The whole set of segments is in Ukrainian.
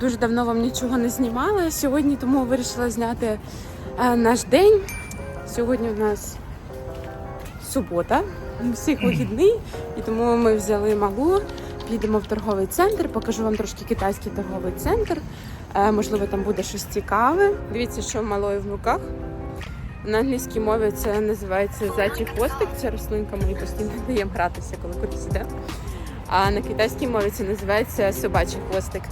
Дуже давно вам нічого не знімала сьогодні, тому вирішила зняти е, наш день. Сьогодні у нас субота, всіх вихідний, і тому ми взяли малу, підемо в торговий центр, покажу вам трошки китайський торговий центр. Е, Можливо, там буде щось цікаве. Дивіться, що в малої в руках. На англійській мові це називається зайчий хвостик. Ця рослинка ми постійно даємо гратися, коли кудись іде. А на китайській мові це називається собачий хвостик.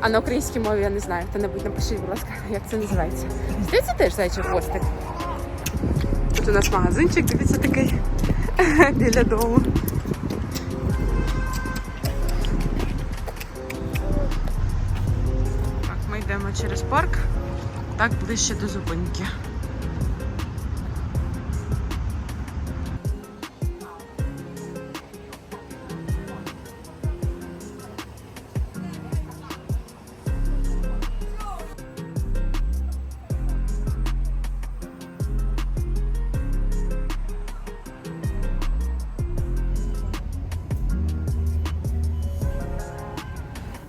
А на українській мові я не знаю. Хто-небудь напишіть, будь ласка, як це називається. Здається, теж зайчий хвостик. Тут у нас магазинчик, дивіться, такий біля дому. Так, ми йдемо через парк, так ближче до зупинки.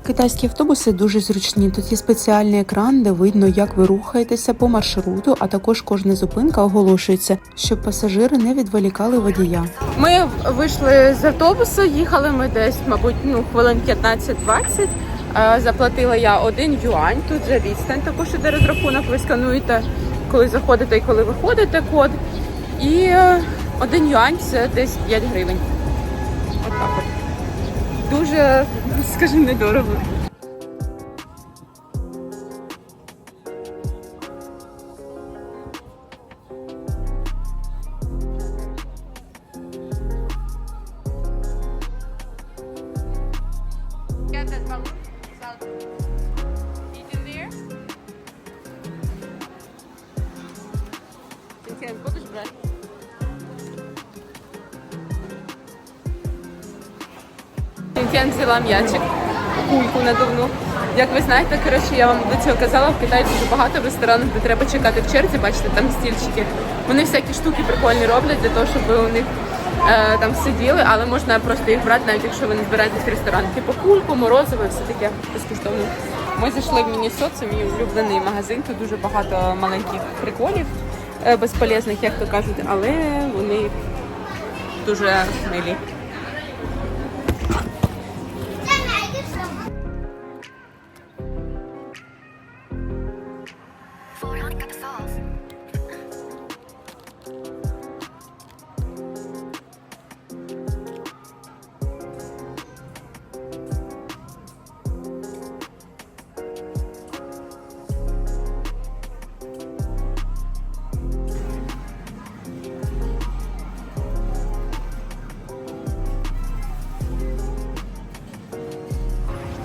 Китайські автобуси дуже зручні. Тут є спеціальний екран, де видно, як ви рухаєтеся по маршруту, а також кожна зупинка оголошується, щоб пасажири не відволікали водія. Ми вийшли з автобусу, їхали ми десь, мабуть, ну, хвилин 15-20. Е, Заплатила я один юань. Тут же відстань також іде розрахунок. Ви скануєте, коли заходите і коли виходите код. І е, один юань це десь 5 гривень. Отак от. Дуже, скажімо, недорого. Get that Тетяна взяла м'ячик, кульку надувну. Як ви знаєте, коротше, я вам до цього казала, в Китаї дуже багато ресторанів, де треба чекати в черзі, бачите, там стільчики. Вони всякі штуки прикольні роблять для того, щоб ви у них е, там сиділи, але можна просто їх брати, навіть якщо ви не збираєтесь в ресторан. Типу кульку, морозиво, все таке безкоштовно. Ми зайшли в Мінісот, це мій улюблений магазин. Тут дуже багато маленьких приколів е, безполезних, як то кажуть, але вони дуже милі.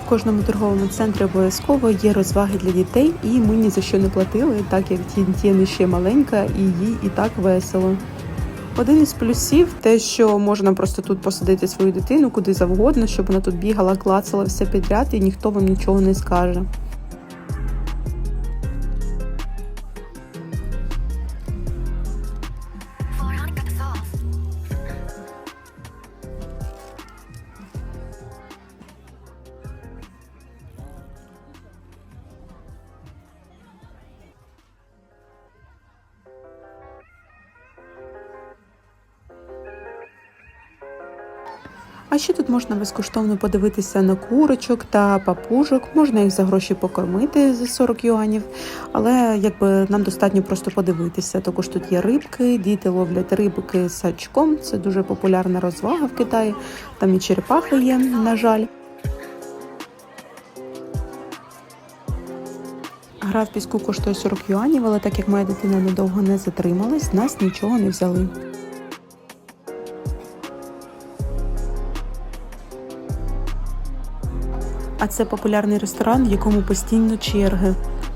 В кожному торговому центрі обов'язково є розваги для дітей, і ми ні за що не платили, так як Тінтін ще маленька і їй і так весело. Один із плюсів те, що можна просто тут посадити свою дитину куди завгодно, щоб вона тут бігала, клацала все підряд, і ніхто вам нічого не скаже. А ще тут можна безкоштовно подивитися на курочок та папужок. Можна їх за гроші покормити за 40 юанів, але якби нам достатньо просто подивитися. Також тут є рибки, діти ловлять рибки сачком. Це дуже популярна розвага в Китаї. Там і черепахи є, на жаль. Гра в піску коштує 40 юанів, але так як моя дитина недовго не затрималась, нас нічого не взяли. А це популярний ресторан, в якому постійно черги.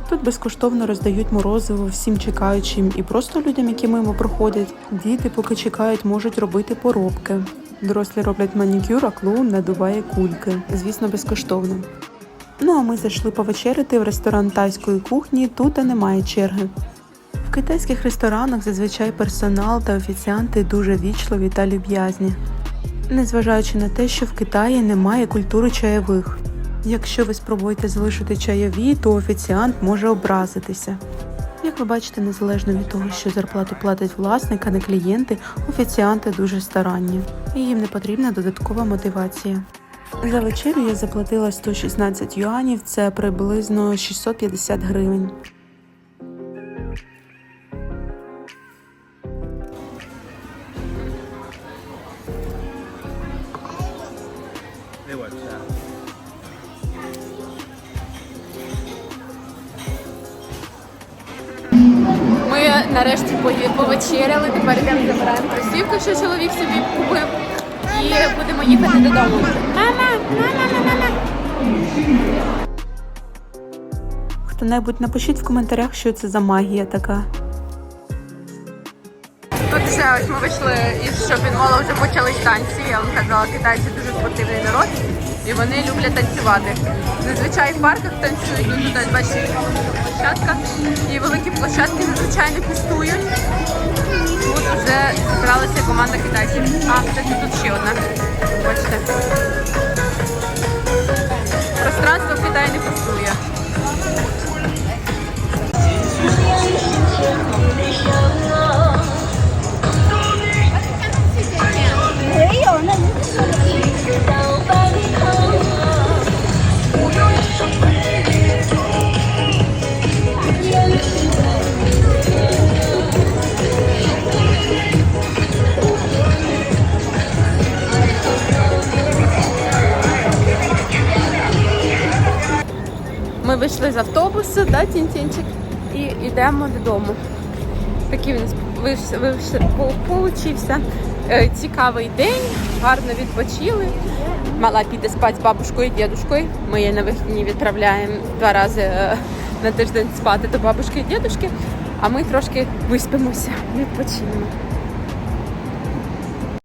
Тут безкоштовно роздають морозиво всім чекаючим і просто людям, які мимо проходять. Діти, поки чекають, можуть робити поробки. Дорослі роблять манікюр, а клоун надуває кульки. Звісно, безкоштовно. Ну а ми зайшли повечеряти в ресторан тайської кухні. Тут і немає черги. В китайських ресторанах зазвичай персонал та офіціанти дуже вічливі та люб'язні. Незважаючи на те, що в Китаї немає культури чайових. Якщо ви спробуєте залишити чайові, то офіціант може образитися. Як ви бачите, незалежно від того, що зарплату платить власник, а не клієнти, офіціанти дуже старанні, і їм не потрібна додаткова мотивація. За вечерю я заплатила 116 юанів, це приблизно 650 гривень. Ми нарешті повечеряли, тепер йдемо забираємо кросівку, що чоловік собі купив. І будемо їхати додому. Мама, мама, мама, мама. Хто-небудь напишіть в коментарях, що це за магія така. Отже, ось ми вийшли із шопінг-молу, вже почались танці. Я вам казала, китайці дуже спортивний народ і вони люблять танцювати. Зазвичай в парках танцюють, ну тут ось бачите, площадка. І великі площадки зазвичай не пустують. Тут вже зібралася команда китайців. А, кстати, тут ще одна. Бачите. Пространство в Китаї не пустує. Вийшли з автобусу, да, Тінтінчик, і йдемо додому. Такий він получився е, цікавий день, гарно відпочили. Мала піде спати з бабушкою і дідушкою. Ми її на вихідні відправляємо два рази е, на тиждень спати до бабушки і дідушки, а ми трошки виспимося, відпочинемо.